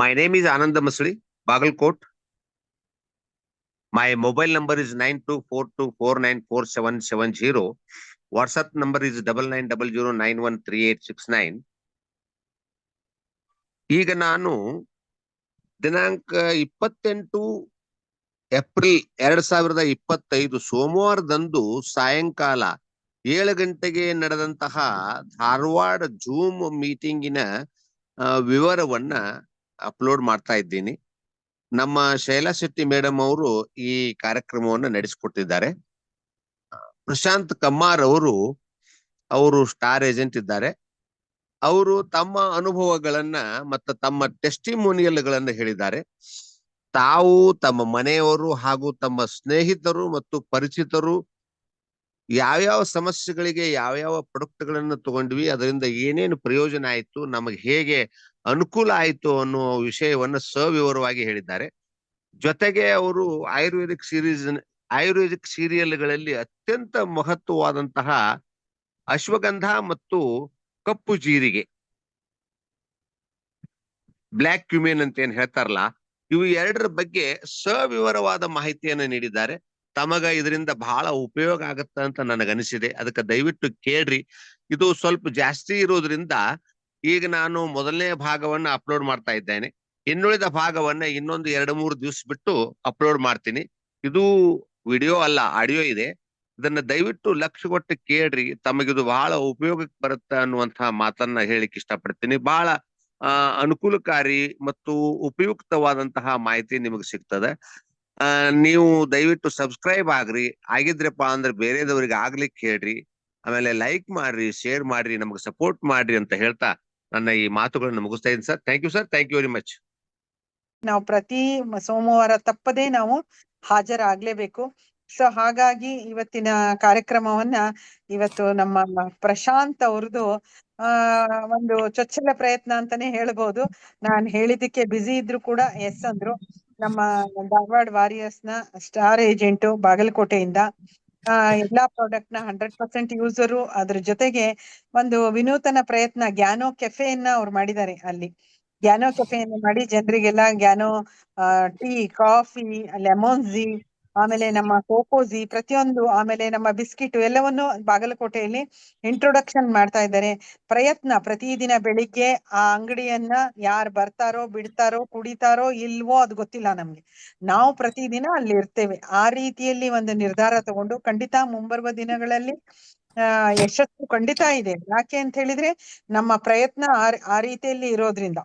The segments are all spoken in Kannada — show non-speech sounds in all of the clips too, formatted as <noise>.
My name is Ananda Masli, Bagalkot. My mobile number is nine two four two four nine four seven seven zero. WhatsApp number is double nine double zero nine one three eight six nine. ಈಗ ನಾನು ದಿನಾಂಕ ಇಪ್ಪತ್ತೆಂಟು ಏಪ್ರಿಲ್ ಎರಡ್ ಸಾವಿರದ ಇಪ್ಪತ್ತೈದು ಸೋಮವಾರದಂದು ಸಾಯಂಕಾಲ ಏಳು ಗಂಟೆಗೆ ನಡೆದಂತಹ ಧಾರವಾಡ ಜೂಮ್ ಮೀಟಿಂಗಿನ ವಿವರವನ್ನ ಅಪ್ಲೋಡ್ ಮಾಡ್ತಾ ಇದ್ದೀನಿ. ನಮ್ಮ ಶೈಲಾ ಶೆಟ್ಟಿ ಮೇಡಮ್ ಅವರು ಈ ಕಾರ್ಯಕ್ರಮವನ್ನು ನಡೆಸಿಕೊಟ್ಟಿದ್ದಾರೆ. ಪ್ರಶಾಂತ್ ಕಮ್ಮಾರ್ ಅವರು ಅವರು ಸ್ಟಾರ್ ಏಜೆಂಟ್ ಇದ್ದಾರೆ. ಅವರು ತಮ್ಮ ಅನುಭವಗಳನ್ನ ಮತ್ತು ತಮ್ಮ ಟೆಸ್ಟಿಮೋನಿಯಲ್ ಗಳನ್ನ ಹೇಳಿದ್ದಾರೆ. ತಾವು ತಮ್ಮ ಮನೆಯವರು ಹಾಗೂ ತಮ್ಮ ಸ್ನೇಹಿತರು ಮತ್ತು ಪರಿಚಿತರು ಯಾವ್ಯಾವ ಸಮಸ್ಯೆಗಳಿಗೆ, ಯಾವ್ಯಾವ ಪ್ರೊಡಕ್ಟ್ಗಳನ್ನು ತಗೊಂಡ್ವಿ, ಅದರಿಂದ ಏನೇನು ಪ್ರಯೋಜನ ಆಯಿತು, ನಮಗೆ ಹೇಗೆ ಅನುಕೂಲ ಆಯ್ತು ಅನ್ನುವ ವಿಷಯವನ್ನ ಸವಿವರವಾಗಿ ಹೇಳಿದ್ದಾರೆ. ಜೊತೆಗೆ ಅವರು ಆಯುರ್ವೇದಿಕ್ ಸೀರೀಸ್, ಆಯುರ್ವೇದಿಕ್ ಸೀರಿಯಲ್ಗಳಲ್ಲಿ ಅತ್ಯಂತ ಮಹತ್ವವಾದಂತಹ ಅಶ್ವಗಂಧ ಮತ್ತು ಕಪ್ಪು ಜೀರಿಗೆ, ಬ್ಲ್ಯಾಕ್ ಕ್ಯುಮೇನ್ ಅಂತ ಏನ್ ಹೇಳ್ತಾರಲ್ಲ, ಇವು ಎರಡರ ಬಗ್ಗೆ ಸವಿವರವಾದ ಮಾಹಿತಿಯನ್ನ ನೀಡಿದ್ದಾರೆ. ತಮಗ ಇದರಿಂದ ಬಹಳ ಉಪಯೋಗ ಆಗತ್ತ ಅಂತ ನನಗನಿಸಿದೆ ಅದಕ್ಕೆ ದಯವಿಟ್ಟು ಕೇಳ್ರಿ. ಇದು ಸ್ವಲ್ಪ ಜಾಸ್ತಿ ಇರೋದ್ರಿಂದ ಈಗ ನಾನು ಮೊದಲನೇ ಭಾಗವನ್ನ ಅಪ್ಲೋಡ್ ಮಾಡ್ತಾ ಇದ್ದೇನೆ. ಇನ್ನುಳಿದ ಭಾಗವನ್ನ ಇನ್ನೊಂದು ಎರಡು ಮೂರು ದಿವಸ ಬಿಟ್ಟು ಅಪ್ಲೋಡ್ ಮಾಡ್ತೀನಿ. ಇದು ವಿಡಿಯೋ ಅಲ್ಲ ಆಡಿಯೋ ಇದೆ. ಇದನ್ನ ದಯವಿಟ್ಟು ಲಕ್ಷ ಕೊಟ್ಟು ಕೇಳ್ರಿ. ತಮಗಿದು ಬಹಳ ಉಪಯೋಗಕ್ಕೆ ಬರುತ್ತೆ ಅನ್ನುವಂತಹ ಮಾತನ್ನ ಹೇಳಿಕ್ ಇಷ್ಟಪಡ್ತೀನಿ. ಬಹಳ ಅನುಕೂಲಕಾರಿ ಮತ್ತು ಉಪಯುಕ್ತವಾದಂತಹ ಮಾಹಿತಿ ನಿಮಗೆ ಸಿಗ್ತದೆ. ನೀವು ದಯವಿಟ್ಟು ಸಬ್ಸ್ಕ್ರೈಬ್ ಆಗ್ರಿ. ಆಗಿದ್ರಪ್ಪ ಅಂದ್ರೆ ಬೇರೆದವರಿಗೆ ಆಗ್ಲಿಕ್ಕೆ ಹೇಳ್ರಿ ಆಮೇಲೆ ಲೈಕ್ ಮಾಡ್ರಿ ಶೇರ್ ಮಾಡ್ರಿ, ನಮಗೆ ಸಪೋರ್ಟ್ ಮಾಡ್ರಿ ಅಂತ ಹೇಳ್ತಾ ನನ್ನ ಈ ಮಾತುಗಳನ್ನು ಮುಗಿಸ್ತಾ ಇದ್ದೀನಿ sir. Thank you sir thank you very much ನಾವು ಪ್ರತಿ ಸೋಮವಾರ ತಪ್ಪದೇ ನಾವು ಹಾಜರಾಗ್ಲೇಬೇಕು. ಸೊ ಹಾಗಾಗಿ ಇವತ್ತಿನ ಕಾರ್ಯಕ್ರಮವನ್ನ ಇವತ್ತು ನಮ್ಮ ಪ್ರಶಾಂತ್ ಅವ್ರದ್ದು, ಆ, ಒಂದು ಚೊಚ್ಚಲ ಪ್ರಯತ್ನ ಅಂತಾನೆ ಹೇಳ್ಬೋದು. ನಾನ್ ಹೇಳಿದಕ್ಕೆ ಬ್ಯುಸಿ ಇದ್ರು ಕೂಡ ಎಸ್ ಅಂದ್ರು. ನಮ್ಮ ಧಾರವಾಡ ವಾರಿಯರ್ಸ್ನ ಸ್ಟಾರ್ ಏಜೆಂಟ್ ಬಾಗಲಕೋಟೆಯಿಂದ ಎಲ್ಲಾ ಪ್ರಾಡಕ್ಟ್ನ ಹಂಡ್ರೆಡ್ ಪರ್ಸೆಂಟ್ ಯೂಸರು ಅದ್ರ ಜೊತೆಗೆ ಒಂದು ವಿನೂತನ ಪ್ರಯತ್ನ ಗ್ಯಾನೋ ಕೆಫೆಯನ್ನ ಅವ್ರು ಮಾಡಿದ್ದಾರೆ ಅಲ್ಲಿ. ಗ್ಯಾನೋ ಕೆಫೆಯನ್ನು ಮಾಡಿ ಜನರಿಗೆಲ್ಲ ಗ್ಯಾನೋ ಟೀ ಕಾಫಿ ಲೆಮೋನ್ಸಿ ಆಮೇಲೆ ನಮ್ಮ ಕೋಕೋಜಿ ಪ್ರತಿಯೊಂದು, ಆಮೇಲೆ ನಮ್ಮ ಬಿಸ್ಕಿಟ್ ಎಲ್ಲವನ್ನು ಬಾಗಲಕೋಟೆಯಲ್ಲಿ ಇಂಟ್ರೊಡಕ್ಷನ್ ಮಾಡ್ತಾ ಇದ್ದಾರೆ. ಪ್ರಯತ್ನ ಪ್ರತಿದಿನ ಬೆಳಿಗ್ಗೆ ಆ ಅಂಗಡಿಯನ್ನ ಯಾರು ಬರ್ತಾರೋ, ಬಿಡ್ತಾರೋ, ಕುಡಿತಾರೋ, ಇಲ್ವೋ ಅದು ಗೊತ್ತಿಲ್ಲ ನಮ್ಗೆ. ನಾವು ಪ್ರತಿದಿನ ಅಲ್ಲಿ ಇರ್ತೇವೆ. ಆ ರೀತಿಯಲ್ಲಿ ಒಂದು ನಿರ್ಧಾರ ತಗೊಂಡು ಖಂಡಿತ ಮುಂಬರುವ ದಿನಗಳಲ್ಲಿ ಯಶಸ್ಸು ಖಂಡಿತ ಇದೆ. ಯಾಕೆ ಅಂತ ಹೇಳಿದ್ರೆ ನಮ್ಮ ಪ್ರಯತ್ನ ಆ ರೀತಿಯಲ್ಲಿ ಇರೋದ್ರಿಂದ.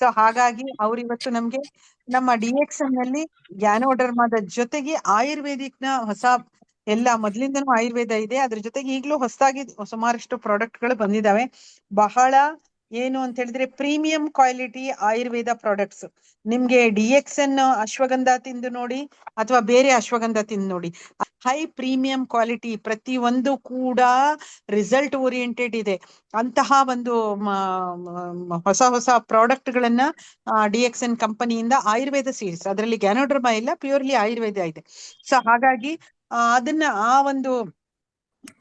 ಸೊ ಹಾಗಾಗಿ ಅವ್ರು ಇವತ್ತು ನಮ್ಗೆ ನಮ್ಮ ಡಿ ಎಕ್ಸ್ನಲ್ಲಿ ಗ್ಯಾನೋಡರ್ಮಾದ ಜೊತೆಗೆ ಆಯುರ್ವೇದಿಕ್ನ ಹೊಸ ಎಲ್ಲ ಮೊದ್ಲಿಂದನೂ ಆಯುರ್ವೇದ ಇದೆ. ಅದ್ರ ಜೊತೆಗೆ ಈಗಲೂ ಹೊಸದಾಗಿ ಸುಮಾರಷ್ಟು ಪ್ರಾಡಕ್ಟ್ಗಳು ಬಂದಿದಾವೆ. ಬಹಳ ಏನು ಅಂತ ಹೇಳಿದ್ರೆ ಪ್ರೀಮಿಯಂ ಕ್ವಾಲಿಟಿ ಆಯುರ್ವೇದ ಪ್ರಾಡಕ್ಟ್ಸ್. ನಿಮ್ಗೆ ಡಿ ಎಕ್ಸ್ ಎನ್ ಅಶ್ವಗಂಧ ತಿಂದು ನೋಡಿ ಅಥವಾ ಬೇರೆ ಅಶ್ವಗಂಧ ತಿಂದು ನೋಡಿ. ಹೈ ಪ್ರೀಮಿಯಂ ಕ್ವಾಲಿಟಿ ಪ್ರತಿ ಒಂದು ಕೂಡ ರಿಸಲ್ಟ್ ಓರಿಯೆಂಟೆಡ್ ಇದೆ. ಅಂತಹ ಒಂದು ಹೊಸ ಹೊಸ ಪ್ರಾಡಕ್ಟ್ ಗಳನ್ನ ಡಿ ಎಕ್ಸ್ ಎನ್ ಕಂಪನಿಯಿಂದ ಆಯುರ್ವೇದ ಸೀರೀಸ್ ಅದರಲ್ಲಿ ಗ್ಯಾನೋಡ್ರಮಾ ಇಲ್ಲ, ಪ್ಯೂರ್ಲಿ ಆಯುರ್ವೇದ ಇದೆ. ಸೊ, ಹಾಗಾಗಿ ಅದನ್ನ ಆ ಒಂದು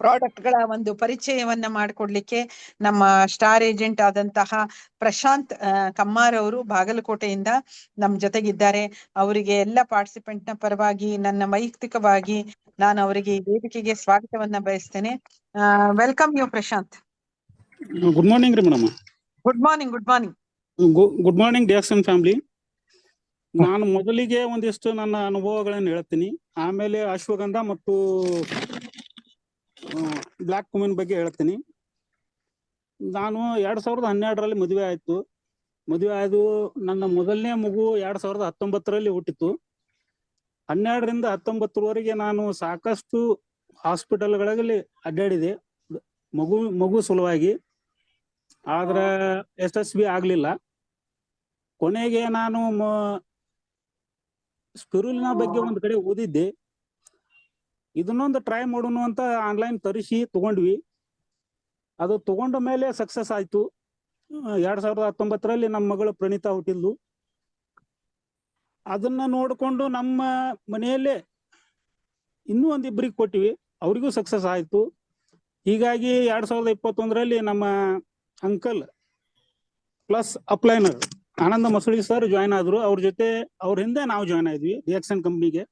ಪ್ರಾಡಕ್ಟ್ಗಳ ಒಂದು ಪರಿಚಯವನ್ನ ಮಾಡಿಕೊಡ್ಲಿಕ್ಕೆ ನಮ್ಮ ಸ್ಟಾರ್ ಏಜೆಂಟ್ ಆದಂತಹ ಪ್ರಶಾಂತ್ ಕಮ್ಮಾರ್ ಅವರು ಬಾಗಲಕೋಟೆಯಿಂದ ನಮ್ ಜೊತೆಗಿದ್ದಾರೆ. ಅವರಿಗೆ ಎಲ್ಲ ಪಾರ್ಟಿಸಿಪೆಂಟ್ನ ಪರವಾಗಿ ನನ್ನ ವೈಯಕ್ತಿಕವಾಗಿ ನಾನು ಅವರಿಗೆ ಈ ವೇದಿಕೆಗೆ ಸ್ವಾಗತವನ್ನ ಬಯಸ್ತೇನೆ. Welcome you Prashant. Good morning ರೀ madam. Good morning good morning. Good morning ಡಿಯಾಕ್ಸನ್ family. ನಾನು ಮೊದಲಿಗೆ ಒಂದಿಷ್ಟು ನನ್ನ ಅನುಭವಗಳನ್ನು ಹೇಳ್ತೀನಿ. ಆಮೇಲೆ ಅಶ್ವಗಂಧ ಮತ್ತು ಬ್ಲ್ಯಾಕ್ ಕುಮಿನ್ ಬಗ್ಗೆ ಹೇಳ್ತೀನಿ. ನಾನು ಎರಡ್ ಸಾವಿರದ ಹನ್ನೆರಡರಲ್ಲಿ ಮದುವೆ ಆಯ್ತು. ಮದುವೆ ಆಯ್ತು ನನ್ನ ಮೊದಲನೇ ಮಗು ಎರಡ್ ಸಾವಿರದ ಹತ್ತೊಂಬತ್ತರಲ್ಲಿ ಹುಟ್ಟಿತ್ತು ಹನ್ನೆರಡರಿಂದ ಹತ್ತೊಂಬತ್ತರವರೆಗೆ ನಾನು ಸಾಕಷ್ಟು ಹಾಸ್ಪಿಟಲ್ಗಳಲ್ಲಿ ಅಡ್ಡಾಡಿದೆ. ಮಗು ಮಗು ಸಲುವಾಗಿ. ಆದ್ರ ಯಶಸ್ವಿ ಆಗ್ಲಿಲ್ಲ. ಕೊನೆಗೆ ನಾನು ಸ್ಪಿರುಲಿನ ಬಗ್ಗೆ ಒಂದ್ ಕಡೆ ಓದಿದ್ದೆ. ಇದನ್ನೊಂದು ಟ್ರೈ ಮಾಡೋಣ ಅಂತ ಆನ್ಲೈನ್ ತರಿಸಿ ತಗೊಂಡ್ವಿ. ಅದು ತಗೊಂಡ ಮೇಲೆ ಸಕ್ಸಸ್ ಆಯ್ತು. ಎರಡ್ ಸಾವಿರದ ಹತ್ತೊಂಬತ್ತರಲ್ಲಿ ನಮ್ಮ ಮಗಳು ಪ್ರಣೀತಾ ಹುಟ್ಟಿದ್ಲು. ಅದನ್ನ ನೋಡ್ಕೊಂಡು ನಮ್ಮ ಮನೆಯಲ್ಲೇ ಇನ್ನೂ ಒಂದಿಬ್ಬರಿಗೆ ಕೊಟ್ಟಿವಿ. ಅವರಿಗೂ ಸಕ್ಸಸ್ ಆಯ್ತು. ಹೀಗಾಗಿ ಎರಡ್ ಸಾವಿರದ ಇಪ್ಪತ್ತೊಂದರಲ್ಲಿ ನಮ್ಮ ಅಂಕಲ್ ಪ್ಲಸ್ ಅಪ್ಲೈನರ್ ಆನಂದ ಮಸೂಳಿ ಸರ್ ಜಾಯ್ನ್ ಆದ್ರು. ಅವ್ರ ಜೊತೆ ಅವ್ರ ಹಿಂದೆ ನಾವು ಜಾಯ್ನ್ ಆದ್ವಿ ಡಿಎಕ್ಸನ್ ಕಂಪ್ನಿಗೆ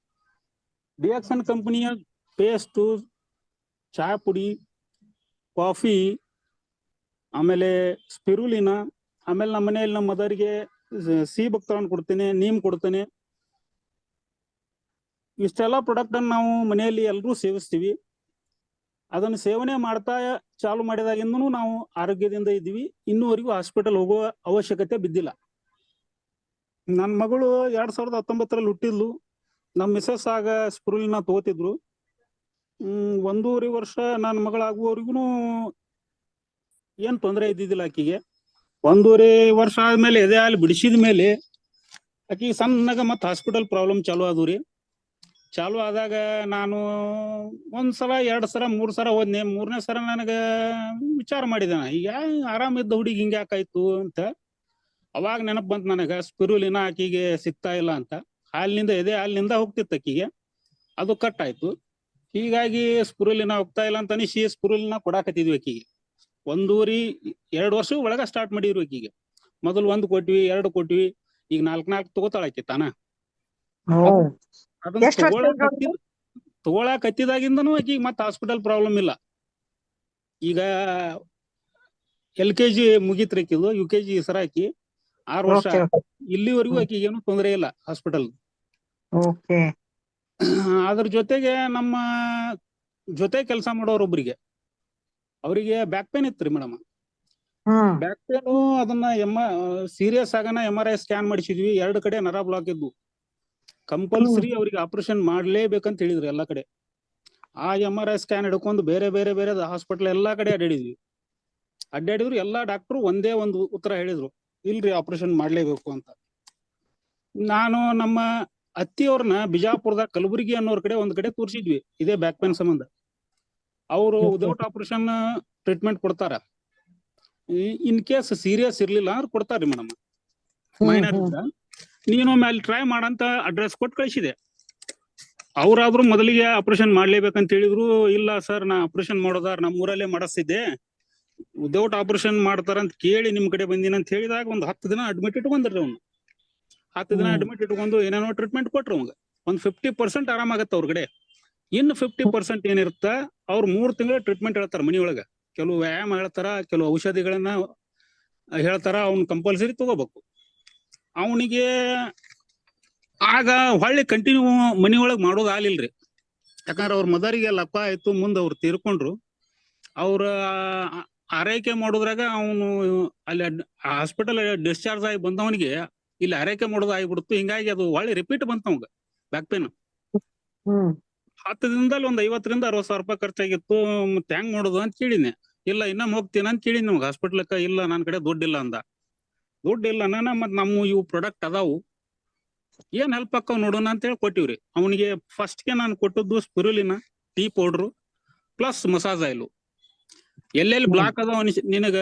ಡಿಎಕ್ಸನ್ ಕಂಪನಿಯ ಪೇಸ್ಟು, ಚಹಾ ಪುಡಿ, ಕಾಫಿ, ಆಮೇಲೆ ಸ್ಪಿರುಲಿನ, ಆಮೇಲೆ ನಮ್ಮ ಮನೆಯಲ್ಲಿ ನಮ್ಮ ಮದರ್ಗೆ ಸಿ ತಗೊಂಡು ಕೊಡ್ತೇನೆ, ನೀಮ್ ಕೊಡ್ತೇನೆ. ಇಷ್ಟೆಲ್ಲ ಪ್ರಾಡಕ್ಟ್ ಅನ್ನು ನಾವು ಮನೆಯಲ್ಲಿ ಎಲ್ಲರೂ ಸೇವಿಸ್ತೀವಿ. ಅದನ್ನು ಸೇವನೆ ಮಾಡ್ತಾ ಚಾಲು ಮಾಡಿದಾಗಿಂದನೂ ನಾವು ಆರೋಗ್ಯದಿಂದ ಇದ್ದೀವಿ. ಇನ್ನೂವರೆಗೂ ಹಾಸ್ಪಿಟಲ್ ಹೋಗುವ ಅವಶ್ಯಕತೆ ಬಿದ್ದಿಲ್ಲ. ನನ್ನ ಮಗಳು ಎರಡ್ ಸಾವಿರದ ಹತ್ತೊಂಬತ್ತರಲ್ಲಿ ಹುಟ್ಟಿದ್ಲು. ನಮ್ಮ ಮಿಸಸ್ ಆಗ ಸ್ಪುರುಲಿನ ತಗೋತಿದ್ರು. ಹ್ಮ್, ಒಂದೂವರೆ ವರ್ಷ ನನ್ನ ಮಗಳಾಗುವವರೆಗೂ ಏನ್ ತೊಂದರೆ ಇದ್ದಿದ್ದಿಲ್ಲ ಆಕಿಗೆ. ಒಂದೂವರೆ ವರ್ಷ ಆದ್ಮೇಲೆ ಎದೆ ಹಾಲು ಬಿಡಿಸಿದ ಮೇಲೆ ಆಕಿ ಸಣ್ಣಗ ಮತ್ತೆ ಹಾಸ್ಪಿಟಲ್ ಪ್ರಾಬ್ಲಮ್ ಚಾಲು ಆದ್ವು ರೀ. ಚಾಲು ಆದಾಗ ನಾನು ಒಂದ್ಸಲ, ಎರಡ್ ಸಲ, ಮೂರ್ ಸಲ ಹೋದ್ನೆ. ಮೂರನೇ ಸಲ ನನಗ ವಿಚಾರ ಮಾಡಿದೆ ಈಗ ಆರಾಮ ಇದ್ದ ಹುಡುಗಿ ಹಿಂಗ ಯಾಕಾಯ್ತು ಅಂತ. ಅವಾಗ ನೆನಪ್ ಬಂತ ನನಗ, ಸ್ಪಿರುಲಿನ ಆಕಿಗೆ ಸಿಗ್ತಾ ಇಲ್ಲ ಅಂತ. ಹಾಲಿನಿಂದ, ಎದೆ ಹಾಲಿನಿಂದ ಹೋಗ್ತಿತ್ತು ಆಕಿಗೆ. ಅದು ಕಟ್ ಆಯ್ತು. ಹೀಗಾಗಿ ಸ್ಪುರುಲಿನ ಹೋಗ್ತಾ ಇಲ್ಲ ಅಂತ ಅನಿಸಿ ಸ್ಪುರುಲಿನ ಕೊಡಾಕತ್ತಿದ್ವಿ ಆಕಿಗೆ ಒಂದೂರಿ ಎರಡು ವರ್ಷ ಒಳಗ ಸ್ಟಾರ್ಟ್ ಮಾಡಿದ್ರು ಆಕಿಗೆ ಮೊದಲು ಒಂದ್ ಕೊಟ್ವಿ ಎರಡು ಕೊಟ್ವಿ ಈಗ ನಾಲ್ಕ್ ನಾಲ್ಕು ತಗೋತಾಳ ಆಕಿ ತಾನ. ತಗೊಳಕ್ ಹತ್ತಿದಾಗಿಂದನೂ ಆಕಿಗೆ ಮತ್ತೆ ಹಾಸ್ಪಿಟಲ್ ಪ್ರಾಬ್ಲಮ್ ಇಲ್ಲ. ಈಗ ಎಲ್ ಕೆ ಜಿ ಮುಗಿತ್ರಿ ಆಕಿದು ಯು ಕೆ ಜಿ ಸರಾಕಿ ಆರ್ ವರ್ಷ ಇಲ್ಲಿವರೆಗೂ. ಆಕಿಗೆ ಏನು ತೊಂದರೆ ಇಲ್ಲ ಹಾಸ್ಪಿಟಲ್ ಓಕೆ <clears throat> ಅದ್ರ ಜೊತೆಗೆ ನಮ್ಮ ಜೊತೆ ಕೆಲಸ ಮಾಡೋರೊಬ್ರಿಗೆ ಅವರಿಗೆ ಬ್ಯಾಕ್ ಪೇನ್ ಇತ್ರಿ ಮೇಡಮ್. ಹ್ಮ್ ಬ್ಯಾಕ್ ಪೇನು ಅದನ್ನ ಎಂ ಸೀರಿಯಸ್ ಆಗನ ಎಂ ಆರ್ ಐ ಸ್ಕ್ಯಾನ್ ಮಾಡಿಸಿದ್ವಿ ಎರಡು ಕಡೆ ನರ ಬ್ಲಾಕ್ ಇದ್ವು. ಕಂಪಲ್ಸರಿ ಅವ್ರಿಗೆ ಆಪರೇಷನ್ ಮಾಡ್ಲೇಬೇಕಂತ ಹೇಳಿದ್ರು ಎಲ್ಲಾ ಕಡೆ. ಆ ಎಂ ಆರ್ ಐ ಸ್ಕ್ಯಾನ್ ಹಿಡ್ಕೊಂಡು ಬೇರೆ ಬೇರೆ ಬೇರೆ ಹಾಸ್ಪಿಟಲ್ ಎಲ್ಲಾ ಕಡೆ ಅಡ್ಡಾಡಿದ್ವಿ ಅಡ್ಡಾಡಿದ್ರು ಎಲ್ಲಾ ಡಾಕ್ಟರ್ ಒಂದೇ ಒಂದು ಉತ್ತರ ಹೇಳಿದ್ರು ಇಲ್ರಿ ಆಪರೇಷನ್ ಮಾಡ್ಲೇಬೇಕು ಅಂತ. ನಾನು ನಮ್ಮ ಅತ್ತಿಯವ್ರನ್ನ ಬಿಜಾಪುರದಾಗ ಕಲಬುರಗಿ ಅನ್ನೋರ್ ಕಡೆ ಒಂದ್ ಕಡೆ ತೋರಿಸಿದ್ವಿ ಇದೇ ಬ್ಯಾಕ್ ಪೇನ್ ಸಂಬಂಧ. ಅವರು. ವಿದೌಟ್ ಆಪರೇಷನ್ ಟ್ರೀಟ್ಮೆಂಟ್ ಕೊಡ್ತಾರ. ಇನ್ ಕೇಸ್ ಸೀರಿಯಸ್ ಇರ್ಲಿಲ್ಲ ಅಂದ್ರೆ ಕೊಡ್ತಾರ್ರಿ ಮೇಡಮ್. ಮೈನರ್ ನೀನು ಅಲ್ಲಿ ಟ್ರೈ ಮಾಡಂತ ಅಡ್ರೆಸ್ ಕೊಟ್ಟು ಕಳಿಸಿದೆ. ಅವ್ರಾದ್ರೂ ಮೊದಲಿಗೆ ಆಪರೇಷನ್ ಮಾಡ್ಲೇಬೇಕಂತ ಹೇಳಿದ್ರು ಇಲ್ಲ ಸರ್ ನಾ ಆಪರೇಷನ್ ಮಾಡೋದಾರ ನಮ್ಮ ಊರಲ್ಲೇ ಮಾಡಿಸ್ತಿದ್ದೆ. ವಿದೌಟ್ ಆಪರೇಷನ್ ಮಾಡ್ತಾರಂತ ಕೇಳಿ ನಿಮ್ ಕಡೆ ಬಂದಿನ ಅಂತ ಹೇಳಿದಾಗ ಒಂದ್ ಹತ್ತು ದಿನ ಅಡ್ಮಿಟ್ ಇಟ್ಕೊಂಡ್ರಿ ಅವ್ನು. ಹತ್ತು ದಿನ. ಅಡ್ಮಿಟ್ ಇಟ್ಕೊಂಡು ಏನೇನೋ ಟ್ರೀಟ್ಮೆಂಟ್ ಕೊಟ್ರು ಅವಂಗ. ಒಂದ್ ಫಿಫ್ಟಿ ಪರ್ಸೆಂಟ್ ಆರಾಮಾಗತ್ತ ಅವ್ರ ಕಡೆ. ಇನ್ನು ಫಿಫ್ಟಿ ಪರ್ಸೆಂಟ್ ಏನಿರುತ್ತ ಅವ್ರು ಮೂರ್ ತಿಂಗಳ ಟ್ರೀಟ್ಮೆಂಟ್ ಹೇಳ್ತಾರ ಮನಿಯೊಳಗ. ಕೆಲವು ವ್ಯಾಯಾಮ ಹೇಳ್ತಾರ ಕೆಲವು ಔಷಧಿಗಳನ್ನ ಹೇಳ್ತಾರ ಅವ್ನ ಕಂಪಲ್ಸರಿ ತಗೋಬೇಕು. ಅವನಿಗೆ ಆಗ ಹೊಳ್ಳಿ ಕಂಟಿನ್ಯೂ ಮನಿ ಮಾಡೋದು ಮಾಡೋದ್ ಆಗ್ಲಿಲ್ರಿ. ಯಾಕಂದ್ರ ಅವ್ರ ಮದರಿಗೆ ಲಪ್ಪ ಆಯ್ತು ಮುಂದೆ ಅವ್ರು ತೀರ್ಕೊಂಡ್ರು. ಅವ್ರ ಆರೈಕೆ ಮಾಡೋದ್ರಾಗ ಅವನು ಅಲ್ಲಿ ಹಾಸ್ಪಿಟಲ್ ಡಿಸ್ಚಾರ್ಜ್ ಆಗಿ ಬಂದವನಿಗೆ ಇಲ್ಲಿ ಆರೈಕೆ ಮಾಡೋದು ಆಗಿಬಿಡ್ತು ಹಿಂಗಾಗಿ ಅದು ಒಳ್ಳೆ ರಿಪೀಟ್ ಬಂತು ನಮ್ಗೆ ಬ್ಯಾಕ್ ಪೇನ್ ಹತ್ತ ದಿನದಲ್ಲಿ ಒಂದ್ ಐವತ್ತರಿಂದ ಅರವತ್ ಸಾವಿರ ರೂಪಾಯಿ ಖರ್ಚಾಗಿತ್ತು. ಮತ್ತೆ ಹೆಂಗ್ ಮಾಡೋದು ಅಂತ ಕೇಳಿನಿ ಇಲ್ಲ ಇನ್ನೊಮ್ಮೆ ಹೋಗ್ತೀನಿ ಅಂತ ಕೇಳಿನಿ ನಮ್ಗೆ ಹಾಸ್ಪಿಟ್ಲಕ್ಕ ಇಲ್ಲ ನನ್ ಕಡೆ ದುಡ್ಡಿಲ್ಲ ಅಂದ. ದುಡ್ಡಿಲ್ಲ ನಾನ ಮತ್ ನಮ್ಮ ಇವು ಪ್ರಾಡಕ್ಟ್ ಅದಾವು. ಏನ್ ಹೆಲ್ಪ್ ಆಕ್ಕವ್ ನೋಡೋಣ ಅಂತ ಹೇಳಿ ಕೊಟ್ಟಿವ್ರಿ. ಅವನಿಗೆ ಫಸ್ಟ್ಗೆ ನಾನು ಕೊಟ್ಟದ್ದು spirulina tea powder plus massage oil ಎಲ್ಲೆಲ್ಲಿ ಬ್ಲಾಕ್ ಅದಾವ ನಿನಗ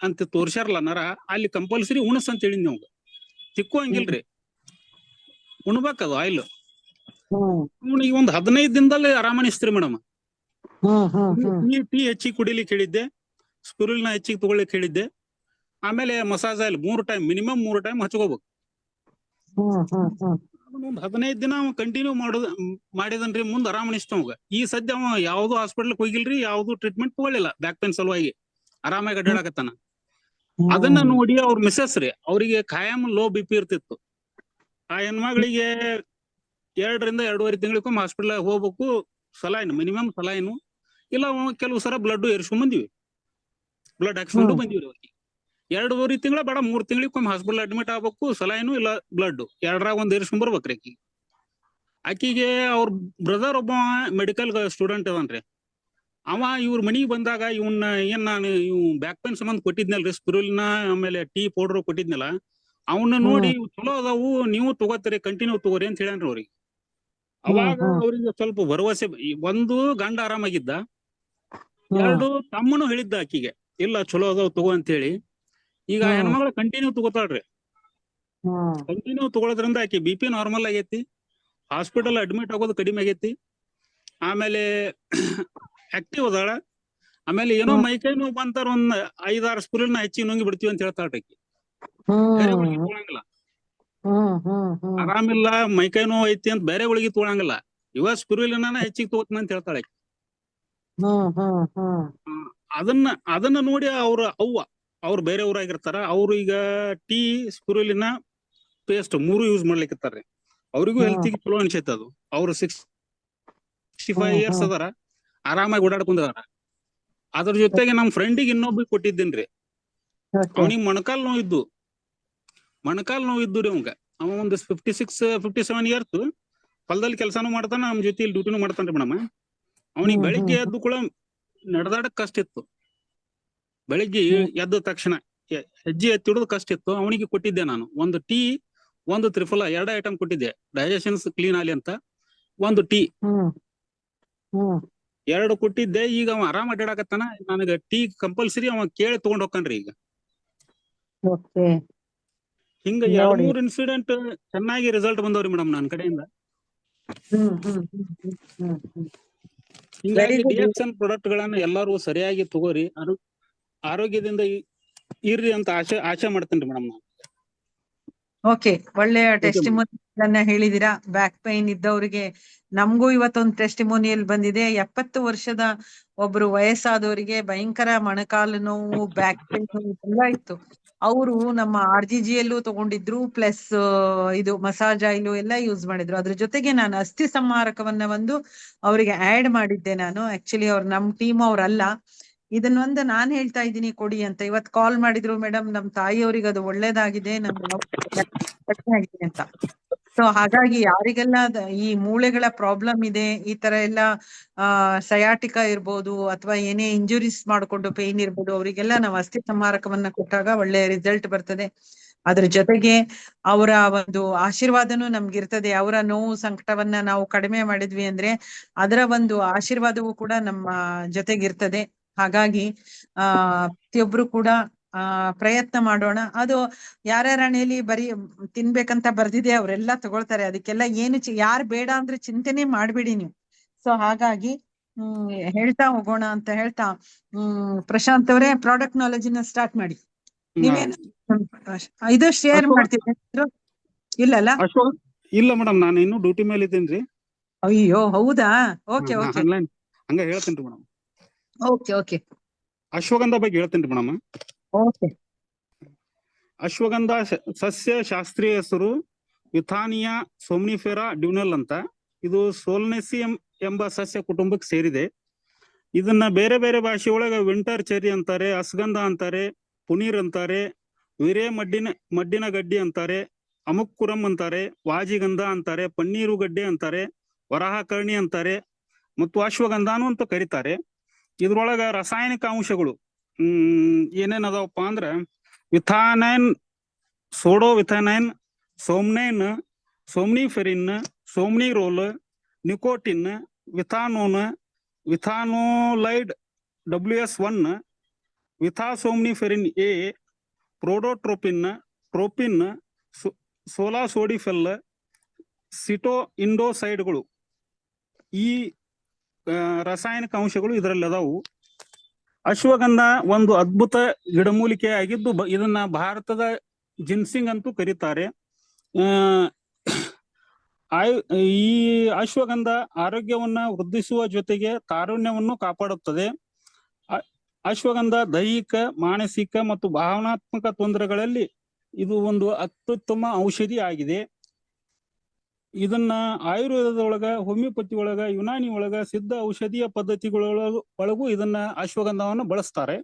ಅಂತ ತೋರ್ಸಾರಲ್ಲ ನರ ಅಲ್ಲಿ ಕಂಪಲ್ಸರಿ ಉಣಸ್ ಅಂತ ಹೇಳಿದ್ ನೀವು ತಿಕ್ಕುವಂಗಿಲ್ರಿ ಉಣ್ಬೇಕದು ಆಯಿಲ್ ಹ್ಮ್. ಅವನಿಗೆ ಒಂದ್ ಹದಿನೈದು ದಿನದಲ್ಲಿ ಆರಾಮ ಅನಿಸ್ತ್ರಿ ಮೇಡಮ್. ನೀ ಟೀ ಹೆಚ್ಚಿಗೆ ಕುಡಿಲಿಕ್ಕೆ ಹೇಳಿದ್ದೆ ಸ್ಪಿರುಲಿನ ಹೆಚ್ಚಿಗೆ ತಗೊಳ್ಳಿಕ್ ಹೇಳಿದ್ದೆ. ಆಮೇಲೆ ಮಸಾಜ್ ಆಯಿಲ್ ಮೂರು ಟೈಮ್ ಮಿನಿಮಮ್ ಮೂರು ಟೈಮ್ ಹಚ್ಕೋಬೇಕು. ಒಂದ್ ಹದಿನೈದು ದಿನ ಅವ ಕಂಟಿನ್ಯೂ ಮಾಡುದ ಮಾಡಿದನ್ರಿ ಮುಂದ್ ಆರಾಮ ಅನಿಸ್ತ ಅವಾಗ. ಈ ಸದ್ಯ ಅವ ಯಾವ್ದು ಹಾಸ್ಪಿಟಲ್ ಹೋಗಿಲ್ರಿ ಯಾವ್ದು ಟ್ರೀಟ್ಮೆಂಟ್ ತಗೊಳ್ಳಿಲ್ಲ ಬ್ಯಾಕ್ ಪೇನ್ ಸಲುವಾಗಿ. ಆರಾಮಾಗಿ ಅಡ್ಡಾಡಕತ್ತಾನ. ಅದನ್ನ ನೋಡಿ ಅವ್ರ ಮಿಸಸ್ ರೀ ಅವರಿಗೆ ಖಾಯಂ ಲೋ ಬಿ ಪಿ ಇರ್ತಿತ್ತು. ಆ ಹೆಣ್ಮಗಳಿಗೆ ಎರಡರಿಂದ ಎರಡೂವರೆ ತಿಂಗಳಿಗೊಮ್ಮೆ ಹಾಸ್ಪಿಟಲ್ ಹೋಗ್ಬೇಕು ಸಲೈನ್ ಮಿನಿಮಮ್ ಸಲೈನು ಇಲ್ಲ ಕೆಲವು ಸಲ ಬ್ಲಡ್ ಏರ್ಸ್ಕೊಂಡ್ ಬಂದಿವಿ. ಬ್ಲಡ್ ಹಾಕ್ಸ್ಕೊಂಡು. ಬಂದಿವಿ ಅವ್ರಿಗೆ. ಎರಡೂವರೆ ತಿಂಗಳ ಬೇಡ ಮೂರ್ ತಿಂಗಳಿಗೊಮ್ಮೆ ಹಾಸ್ಪಿಟಲ್ ಅಡ್ಮಿಟ್ ಆಗ್ಬೇಕು ಸಲೈನು ಇಲ್ಲ ಬ್ಲಡ್ ಎರಡರಾಗ ಒಂದ್ ಏರ್ಸ್ಕೊಂಡ್ ಬರ್ಬೇಕ್ರಿ ಆಕಿಗೆ. ಆಕಿಗೆ ಅವ್ರ ಬ್ರದರ್ ಒಬ್ಬ ಮೆಡಿಕಲ್ ಸ್ಟೂಡೆಂಟ್ ಅದನ್ರಿ ಅವ ಇವ್ರ ಮನಿಗೆ ಬಂದಾಗ ಇವನ್ನ ಏನ್ ನಾನು ಇವ್ ಬ್ಯಾಕ್ ಪೇನ್ ಸಂಬಂಧ ಕೊಟ್ಟಿದ್ನಲ್ರಿ ಸ್ಪಿರುಲಿನ ಆಮೇಲೆ ಟೀ ಪೌಡರ್ ಕೊಟ್ಟಿದ್ನಲ್ಲ ಅವನ್ನ ನೋಡಿ ಇವ್ ಚಲೋ ಅದಾವು ನೀವು ತಗೋತೀರಿ ಕಂಟಿನ್ಯೂ ತಗೋರಿ ಅಂತ ಹೇಳ್ಯಾನ್ರಿ ಅವ್ರಿಗೆ. ಅವಾಗ. ಅವ್ರಿಗೆ ಸ್ವಲ್ಪ ಭರವಸೆ ಒಂದು ಗಂಡ ಆರಾಮಾಗಿದ್ದ. ಎರಡು ತಮ್ಮನು ಹೇಳಿದ್ದ ಆಕಿಗೆ ಇಲ್ಲ ಚಲೋ ಅದಾವ್ ತಗೋ ಅಂತ ಹೇಳಿ ಈಗ ಹೆಣ್ಮಗಳ ಕಂಟಿನ್ಯೂ ತಗೋತಾಳ್ರಿ. ಕಂಟಿನ್ಯೂ ತಗೊಳೋದ್ರಿಂದ ಆಕಿ ಬಿ ಪಿ ನಾರ್ಮಲ್ ಆಗೈತಿ ಹಾಸ್ಪಿಟಲ್ ಅಡ್ಮಿಟ್ ಆಗೋದು ಕಡಿಮೆ ಆಗೈತಿ. ಆಮೇಲೆ ಆಕ್ಟಿವ್ ಅದಾಳ. ಆಮೇಲೆ ಏನೋ ಮೈ ಕೈ ನೋವು ಬಂತಾರ ಒಂದ್ ಐದಾರು ಸ್ಕೂಲಿನ ಹೆಚ್ಚಿ ನುಂಗಿ ಬಿಡ್ತೀವಿ ಅಂತ ಹೇಳ್ತಾಳ ಆಕಿ ತಗೊಳಂಗಿಲ್ಲ. ಆರಾಮಿಲ್ಲ ಮೈಕೈ ನೋವು ಐತಿ ಅಂತ ಬೇರೆ ಗುಳಿಗೆ ತಗೊಳಂಗಿಲ್ಲ. ಇವ ಸ್ಪಿರುಲಿನ ಹೆಚ್ಚಿಗೆ ತಗೋತೀನಿ ಅಂತ ಹೇಳ್ತಾಳೆ ಅದನ್ನ ಅದನ್ನ ನೋಡಿ ಅವ್ರ ಅವ್ವ ಅವ್ರು ಬೇರೆ ಊರಾಗಿರ್ತಾರ. ಅವ್ರು ಈಗ ಟೀ ಸ್ಪಿರುಲಿನ ಪೇಸ್ಟ್ ಮೂರು ಯೂಸ್ ಮಾಡ್ಲಿಕ್ಕೆ ಅವ್ರಿಗೂ. ಹೆಲ್ತಿಗೆ ಚಲೋ ಅನ್ಸೈತೆ ಅದು. ಅವ್ರು ಸಿಕ್ಸ್ ಸಿಕ್ಸ್ಟಿ ಫೈವ್ ಇಯರ್ಸ್. ಅದಾರ. ಆರಾಮಾಗಿ ಓಡಾಡ್ಕೊಂಡಾರ ಅದ್ರ ಜೊತೆಗೆ ನಮ್ ಫ್ರೆಂಡಿಗೆ ಇನ್ನೊಬ್ಬ ಕೊಟ್ಟಿದ್ದೀನ್ರಿ. ಅವನಿಗೆ ಮೊಣಕಾಲ್ ನೋವು ಇದ್ದು. ಮೊಣಕಾಲ್ ನೋವು ಇದ್ದು ರೀ ಅವಂಗ. ಅವ ಒಂದು fifty six fifty seven years ಹೊಲದಲ್ಲಿ ಕೆಲಸನೂ ಮಾಡ್ತಾನ ನಮ್ ಜೊತೆ ಇಲ್ಲಿ ಡ್ಯೂಟಿನೂ ಮಾಡ್ತಾನ್ರಿ ಮೇಡಮ್. ಅವನಿಗೆ ಬೆಳಿಗ್ಗೆ. ಎದ್ದು ಕೂಡ ನಡೆದಾಡಕ್ ಕಷ್ಟ ಇತ್ತು. ಬೆಳಿಗ್ಗೆ ಎದ್ದ ತಕ್ಷಣ ಹೆಜ್ಜೆ ಎತ್ತಿಡೋದು ಕಷ್ಟ ಇತ್ತು. ಅವನಿಗೆ ಕೊಟ್ಟಿದ್ದೆ ನಾನು. ಒಂದು ಟೀ ಒಂದು ತ್ರಿಫಲ ಎರಡು ಐಟಮ್ ಕೊಟ್ಟಿದ್ದೆ. ಡೈಜೆಷನ್ಸ್ ಕ್ಲೀನ್ ಆಗಲಿ ಅಂತ. ಒಂದು ಟೀ. ಎರಡು ಕೊಟ್ಟಿದ್ದೆ ಈಗ ಅವ ಆರಾಮ್ ಅಡ್ಡಾಡಕತ್ತಾನ ನನಗ ಟೀ ಕಂಪಲ್ಸರಿ ಅವ ಕೇಳಿ ತಗೊಂಡ್ ಹೋಗ್ಕನ್ರಿ ಈಗ. ಹಿಂಗ ಎರಡ್. ಮೂರ್ ಇನ್ಸಿಡೆಂಟ್ ಚೆನ್ನಾಗಿ ರಿಸಲ್ಟ್ ಬಂದವ್ರಿ ಮೇಡಮ್ ನನ್ ಕಡೆಯಿಂದ. ಹಿಂಗಾಗಿ Very good. ಡಿಎಕ್ಸನ್ ಪ್ರಾಡಕ್ಟ್ ಗಳನ್ನ ಎಲ್ಲಾರು ಸರಿಯಾಗಿ ತಗೋರಿ. ಆರೋ- ಆರೋಗ್ಯದಿಂದ ಇರ್ರಿ ಅಂತ ಆಶೆ ಆಶೆ ಮಾಡ್ತೇನ್ರಿ ಮೇಡಮ್ ನಾನು. ಓಕೆ ಒಳ್ಳೆಯ. ಟೆಸ್ಟಿಮೋನಿಯಲ್ ಹೇಳಿದೀರಾ? ಬ್ಯಾಕ್ ಪೈನ್ ಇದ್ದವರಿಗೆ. ನಮಗೂ ಇವತ್ತೊಂದು ಟೆಸ್ಟಿಮೋನಿಯಲ್ ಬಂದಿದೆ. ಎಪ್ಪತ್ತು ವರ್ಷದ ಒಬ್ರು ವಯಸ್ಸಾದವರಿಗೆ ಭಯಂಕರ ಮೊಣಕಾಲು ನೋವು ಬ್ಯಾಕ್ ಪೈನ್ ಎಲ್ಲ ಇತ್ತು. ಅವರು ನಮ್ಮ ಆರ್ ಜಿ ಜಿಯಲ್ಲೂ ತಗೊಂಡಿದ್ರು ಪ್ಲಸ್ ಇದು ಮಸಾಜ್ ಆಯಿಲ್ ಎಲ್ಲ ಯೂಸ್ ಮಾಡಿದ್ರು. ಅದ್ರ ಜೊತೆಗೆ ನಾನು ಅಸ್ಥಿ ಸಂಹಾರಕವನ್ನ ಒಂದು ಅವರಿಗೆ ಆಡ್ ಮಾಡಿದ್ದೆ ನಾನು. ಆಕ್ಚುಲಿ ಅವ್ರು ನಮ್ ಟೀಮ್ ಅವ್ರಲ್ಲ. ಇದನ್ನೊಂದು ನಾನ್ ಹೇಳ್ತಾ ಇದ್ದೀನಿ ಕೊಡಿ ಅಂತ. ಇವತ್ ಕಾಲ್ ಮಾಡಿದ್ರು ಮೇಡಮ್ ನಮ್ ತಾಯಿಯವ್ರಿಗೆ ಅದು ಒಳ್ಳೇದಾಗಿದೆ ನಮ್ಗೆ ಅಂತ. ಸೊ ಹಾಗಾಗಿ ಯಾರಿಗೆಲ್ಲ ಈ ಮೂಳೆಗಳ ಪ್ರಾಬ್ಲಮ್ ಇದೆ, ಈ ತರ ಎಲ್ಲ, ಆ ಸಯಾಟಿಕ ಇರ್ಬೋದು ಅಥವಾ ಏನೇ ಇಂಜುರೀಸ್ ಮಾಡ್ಕೊಂಡು ಪೇನ್ ಇರ್ಬೋದು, ಅವರಿಗೆಲ್ಲ ನಾವು ಅಸ್ಥಿ ಸಂಹಾರಕವನ್ನ ಕೊಟ್ಟಾಗ ಒಳ್ಳೆ ರಿಸಲ್ಟ್ ಬರ್ತದೆ. ಅದ್ರ ಜೊತೆಗೆ ಅವರ ಒಂದು ಆಶೀರ್ವಾದನೂ ನಮ್ಗಿರ್ತದೆ. ಅವರ ನೋವು ಸಂಕಟವನ್ನ ನಾವು ಕಡಿಮೆ ಮಾಡಿದ್ವಿ ಅಂದ್ರೆ ಅದರ ಒಂದು ಆಶೀರ್ವಾದವೂ ಕೂಡ ನಮ್ಮ ಜೊತೆಗಿರ್ತದೆ. ಹಾಗಾಗಿ ಆ ಪ್ರತಿಯೊಬ್ರು ಕೂಡ ಆ ಪ್ರಯತ್ನ ಮಾಡೋಣ. ಅದು ಯಾರ್ಯಾರ ಹಣೆಯಲ್ಲಿ ಬರೀ ತಿನ್ಬೇಕಂತ ಬರ್ದಿದೆ ಅವರೆಲ್ಲ ತಗೊಳ್ತಾರೆ. ಅದಕ್ಕೆಲ್ಲ ಏನು ಯಾರು ಬೇಡ ಅಂದ್ರೆ ಚಿಂತೆನೆ ಮಾಡ್ಬಿಡಿ ನೀವು. ಸೊ ಹಾಗಾಗಿ ಹ್ಮ್ ಹೇಳ್ತಾ ಹೋಗೋಣ ಅಂತ ಹೇಳ್ತಾ ಹ್ಮ್ ಪ್ರಶಾಂತ್ ಅವರೇ ಪ್ರಾಡಕ್ಟ್ ನಾಲೆಜಿನ ಸ್ಟಾರ್ಟ್ ಮಾಡಿ. ನೀವೇನು ಇದು ಶೇರ್ ಮಾಡ್ತೀರಾ? ಇಲ್ಲಲ್ಲ ಇಲ್ಲ ಮೇಡಮ್ ನಾನು ಇನ್ನು ಡ್ಯೂಟಿ ಮೇಲೆ ಇದ್ದೇನ್ರಿ ಅಯ್ಯೋ ಹೌದಾ? Okay okay. ಹಂಗ ಹೇಳ್ತೀನಿ ಮೇಡಮ್ ಓಕೆ ಓಕೆ ಅಶ್ವಗಂಧ ಬಗ್ಗೆ ಹೇಳ್ತೇನೆ ಮೇಡಮ್. ಓಕೆ ಅಶ್ವಗಂಧ ಸಸ್ಯ ಶಾಸ್ತ್ರೀಯ ಹೆಸರು ಯುಥಾನಿಯಾ ಸೋಮ್ನಿಫೆರಾ ಡ್ಯೂನಲ್ ಅಂತ. ಇದು ಸೋಲ್ನೆಸಿಯಂ ಎಂಬ ಸಸ್ಯ ಕುಟುಂಬಕ್ಕೆ ಸೇರಿದೆ. ಇದನ್ನ ಬೇರೆ ಬೇರೆ ಭಾಷೆ ಒಳಗೆ ವಿಂಟರ್ ಚೆರಿ ಅಂತಾರೆ ಅಸ್ಗಂಧ ಅಂತಾರೆ ಪುನೀರ್ ಅಂತಾರೆ ವಿರೇ ಮಡ್ಡಿನ ಮಡ್ಡಿನ ಗಡ್ಡಿ ಅಂತಾರೆ ಅಮುಕ್ಕುರಂ ಅಂತಾರೆ ವಾಜಿಗಂಧ ಅಂತಾರೆ ಪನ್ನೀರು ಗಡ್ಡೆ ಅಂತಾರೆ ವರಾಹಕರ್ಣಿ ಅಂತಾರೆ ಮತ್ತು ಅಶ್ವಗಂಧಾನು ಅಂತ ಕರೀತಾರೆ. ಇದ್ರೊಳಗ ರಾಸಾಯನಿಕ ಅಂಶಗಳು, ಹ್ಮ್, ಏನೇನ್ ಅದಾವಪ್ಪ ಅಂದ್ರ withanine pseudo withanine somnine, somniferine, somnirol, nicotine, withanone, withanolide, W S one, withasomniferin A, pseudotropine, tropine ಸೋಲಾ ಸೋಡಿಫೆಲ್ ಸಿಟೋ ಇಂಡೋಸೈಡ್ಗಳು ಈ ರಾಸಾಯನಿಕ ಅಂಶಗಳು ಇದರಲ್ಲಿ ಅದಾವು. ಅಶ್ವಗಂಧ ಒಂದು ಅದ್ಭುತ ಗಿಡಮೂಲಿಕೆ ಆಗಿದ್ದು ಇದನ್ನ ಭಾರತದ ಜಿನ್ಸಿಂಗ್ ಅಂತೂ ಕರೀತಾರೆ. ಆಯು, ಈ ಅಶ್ವಗಂಧ ಆರೋಗ್ಯವನ್ನ ವೃದ್ಧಿಸುವ ಜೊತೆಗೆ ತಾರುಣ್ಯವನ್ನು ಕಾಪಾಡುತ್ತದೆ. ಅಶ್ವಗಂಧ ದೈಹಿಕ, ಮಾನಸಿಕ ಮತ್ತು ಭಾವನಾತ್ಮಕ ತೊಂದರೆಗಳಲ್ಲಿ ಇದು ಒಂದು ಅತ್ಯುತ್ತಮ ಔಷಧಿ ಆಗಿದೆ. ಇದನ್ನ ಆಯುರ್ವೇದದೊಳಗ ಹೋಮಿಯೋಪತಿ ಒಳಗ, ಯುನಾನಿ ಒಳಗ, ಸಿದ್ಧ ಔಷಧೀಯ ಪದ್ಧತಿಗಳ ಒಳಗೂ ಇದನ್ನ ಅಶ್ವಗಂಧವನ್ನು ಬಳಸ್ತಾರೆ.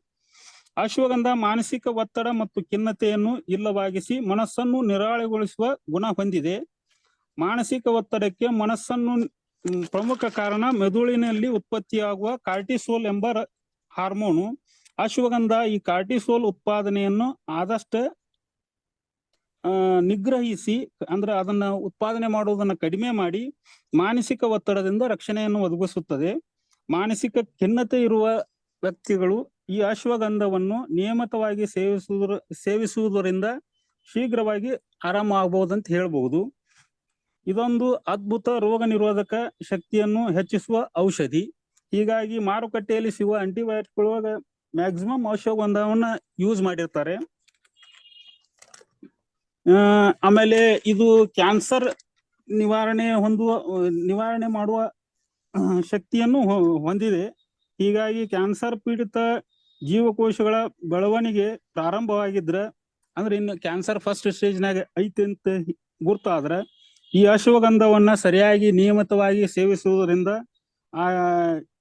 ಅಶ್ವಗಂಧ ಮಾನಸಿಕ ಒತ್ತಡ ಮತ್ತು ಖಿನ್ನತೆಯನ್ನು ಇಲ್ಲವಾಗಿಸಿ ಮನಸ್ಸನ್ನು ನಿರಾಳಗೊಳಿಸುವ ಗುಣ ಹೊಂದಿದೆ. ಮಾನಸಿಕ ಒತ್ತಡಕ್ಕೆ ಮನಸ್ಸನ್ನು ಪ್ರಮುಖ ಕಾರಣ ಮೆದುಳಿನಲ್ಲಿ ಉತ್ಪತ್ತಿಯಾಗುವ ಕಾರ್ಟಿಸೋಲ್ ಎಂಬ ಹಾರ್ಮೋನು. ಅಶ್ವಗಂಧ ಈ ಕಾರ್ಟಿಸೋಲ್ ಉತ್ಪಾದನೆಯನ್ನು ಆದಷ್ಟು ನಿಗ್ರಹಿಸಿ, ಅಂದ್ರೆ ಅದನ್ನ ಉತ್ಪಾದನೆ ಮಾಡುವುದನ್ನ ಕಡಿಮೆ ಮಾಡಿ ಮಾನಸಿಕ ಒತ್ತಡದಿಂದ ರಕ್ಷಣೆಯನ್ನು ಒದಗಿಸುತ್ತದೆ. ಮಾನಸಿಕ ಖಿನ್ನತೆ ಇರುವ ವ್ಯಕ್ತಿಗಳು ಈ ಅಶ್ವಗಂಧವನ್ನು ನಿಯಮಿತವಾಗಿ ಸೇವಿಸುವುದರ ಸೇವಿಸುವುದರಿಂದ ಶೀಘ್ರವಾಗಿ ಆರಾಮಆಗಬಹುದಂತ ಹೇಳಬಹುದು. ಇದೊಂದು ಅದ್ಭುತ ರೋಗ ನಿರೋಧಕ ಶಕ್ತಿಯನ್ನು ಹೆಚ್ಚಿಸುವ ಔಷಧಿ. ಹೀಗಾಗಿ ಮಾರುಕಟ್ಟೆಯಲ್ಲಿ ಸಿಗುವ ಆಂಟಿಬಯೋಟಿಕ್ ಒಳಗ ಮ್ಯಾಕ್ಸಿಮಮ್ ಅಶ್ವಗಂಧವನ್ನ ಯೂಸ್ ಮಾಡಿರ್ತಾರೆ. ಆಮೇಲೆ ಇದು ಕ್ಯಾನ್ಸರ್ ನಿವಾರಣೆ ಹೊಂದುವ, ನಿವಾರಣೆ ಮಾಡುವ ಶಕ್ತಿಯನ್ನು ಹೊಂದಿದೆ. ಹೀಗಾಗಿ ಕ್ಯಾನ್ಸರ್ ಪೀಡಿತ ಜೀವಕೋಶಗಳ ಬೆಳವಣಿಗೆ ಪ್ರಾರಂಭವಾಗಿದ್ರ, ಅಂದ್ರೆ ಇನ್ನು ಕ್ಯಾನ್ಸರ್ ಫಸ್ಟ್ ಸ್ಟೇಜ್ನಾಗ ಐತಿ ಅಂತ ಗುರ್ತಾದ್ರ, ಈ ಅಶ್ವಗಂಧವನ್ನ ಸರಿಯಾಗಿ ನಿಯಮಿತವಾಗಿ ಸೇವಿಸುವುದರಿಂದ, ಆ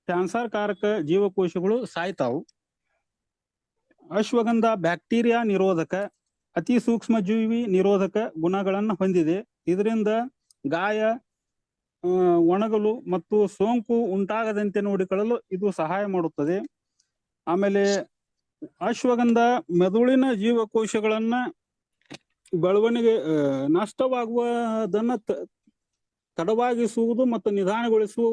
ಕ್ಯಾನ್ಸರ್ ಕಾರಕ ಜೀವಕೋಶಗಳು ಸಾಯ್ತಾವು. ಅಶ್ವಗಂಧ ಬ್ಯಾಕ್ಟೀರಿಯಾ ನಿರೋಧಕ ಅತಿ ಸೂಕ್ಷ್ಮ ಜೀವಿ ನಿರೋಧಕ ಗುಣಗಳನ್ನು ಹೊಂದಿದೆ. ಇದರಿಂದ ಗಾಯ ಒಣಗಲು ಮತ್ತು ಸೋಂಕು ಉಂಟಾಗದಂತೆ ನೋಡಿಕೊಳ್ಳಲು ಇದು ಸಹಾಯ ಮಾಡುತ್ತದೆ. ಆಮೇಲೆ ಅಶ್ವಗಂಧ, ಮೆದುಳಿನ ಜೀವಕೋಶಗಳನ್ನ ಬೆಳವಣಿಗೆ ನಷ್ಟವಾಗುವುದನ್ನ ತಡವಾಗಿಸುವುದು ಮತ್ತು ನಿಧಾನಗೊಳಿಸುವ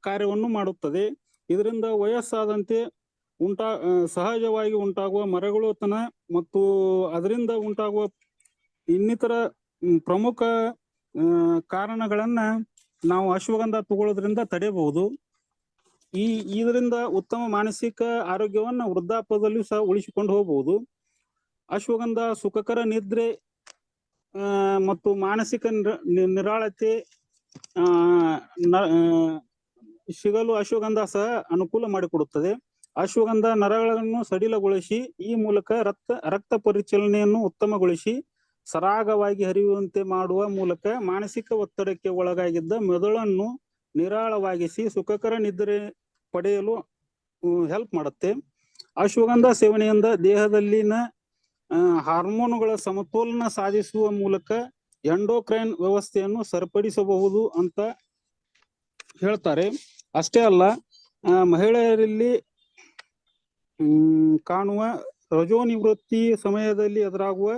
ಕಾರ್ಯವನ್ನು ಮಾಡುತ್ತದೆ. ಇದರಿಂದ ವಯಸ್ಸಾದಂತೆ ಉಂಟಾ ಸಹಜವಾಗಿ ಉಂಟಾಗುವ ಮರಳುತನ ಮತ್ತು ಅದರಿಂದ ಉಂಟಾಗುವ ಇನ್ನಿತರ ಪ್ರಮುಖ ಕಾರಣಗಳನ್ನ ನಾವು ಅಶ್ವಗಂಧ ತಗೊಳ್ಳೋದ್ರಿಂದ ತಡೆಯಬಹುದು. ಈ, ಇದರಿಂದ ಉತ್ತಮ ಮಾನಸಿಕ ಆರೋಗ್ಯವನ್ನ ವೃದ್ಧಾಪ್ಯದಲ್ಲೂ ಸಹ ಉಳಿಸಿಕೊಂಡು ಹೋಗಬಹುದು. ಅಶ್ವಗಂಧ ಸುಖಕರ ನಿದ್ರೆ ಮತ್ತು ಮಾನಸಿಕ ನಿರಾಳತೆ ಸಿಗಲು ಅಶ್ವಗಂಧ ಸಹ ಅನುಕೂಲ ಮಾಡಿಕೊಡುತ್ತದೆ. ಅಶ್ವಗಂಧ ನರಗಳನ್ನು ಸಡಿಲಗೊಳಿಸಿ, ಈ ಮೂಲಕ ರಕ್ತ ರಕ್ತ ಪರಿಚಲನೆಯನ್ನು ಉತ್ತಮಗೊಳಿಸಿ, ಸರಾಗವಾಗಿ ಹರಿಯುವಂತೆ ಮಾಡುವ ಮೂಲಕ ಮಾನಸಿಕ ಒತ್ತಡಕ್ಕೆ ಒಳಗಾಗಿದ್ದ ಮೆದುಳನ್ನು ನಿರಾಳವಾಗಿಸಿ ಸುಖಕರ ನಿದ್ರೆ ಪಡೆಯಲು ಹೆಲ್ಪ್ ಮಾಡುತ್ತೆ. ಅಶ್ವಗಂಧ ಸೇವನೆಯಿಂದ ದೇಹದಲ್ಲಿನ ಹಾರ್ಮೋನುಗಳ ಸಮತೋಲನ ಸಾಧಿಸುವ ಮೂಲಕ ಎಂಡೋಕ್ರೈನ್ ವ್ಯವಸ್ಥೆಯನ್ನು ಸರಿಪಡಿಸಬಹುದು ಅಂತ ಹೇಳ್ತಾರೆ. ಅಷ್ಟೇ ಅಲ್ಲ ಮಹಿಳೆಯರಲ್ಲಿ ಕಾಣುವ ರಜೋನಿವೃತ್ತಿ ಸಮಯದಲ್ಲಿ ಎದುರಾಗುವ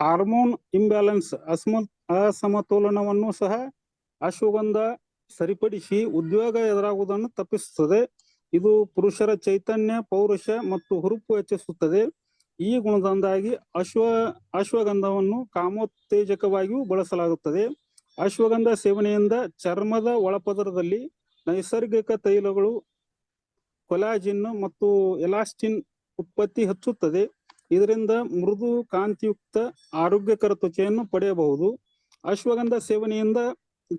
ಹಾರ್ಮೋನ್ ಇಂಬ್ಯಾಲೆನ್ಸ್ ಅಸಮ, ಅಸಮತೋಲನವನ್ನು ಸಹ ಅಶ್ವಗಂಧ ಸರಿಪಡಿಸಿ ಉದ್ಯೋಗ ಎದುರಾಗುವುದನ್ನು ತಪ್ಪಿಸುತ್ತದೆ. ಇದು ಪುರುಷರ ಚೈತನ್ಯ, ಪೌರುಷ ಮತ್ತು ಹುರುಪು ಹೆಚ್ಚಿಸುತ್ತದೆ. ಈ ಗುಣದಿಂದಾಗಿ ಅಶ್ವ, ಅಶ್ವಗಂಧವನ್ನು ಕಾಮೋತ್ತೇಜಕವಾಗಿಯೂ ಬಳಸಲಾಗುತ್ತದೆ. ಅಶ್ವಗಂಧ ಸೇವನೆಯಿಂದ ಚರ್ಮದ ಒಳಪದರದಲ್ಲಿ ನೈಸರ್ಗಿಕ ತೈಲಗಳು ಕೊಲಾಜಿನ್ ಮತ್ತು ಎಲಾಸ್ಟಿನ್ ಉತ್ಪತ್ತಿ ಹೆಚ್ಚುತ್ತದೆ. ಇದರಿಂದ ಮೃದು ಕಾಂತಿಯುಕ್ತ ಆರೋಗ್ಯಕರ ತ್ವಚೆಯನ್ನು ಪಡೆಯಬಹುದು. ಅಶ್ವಗಂಧ ಸೇವನೆಯಿಂದ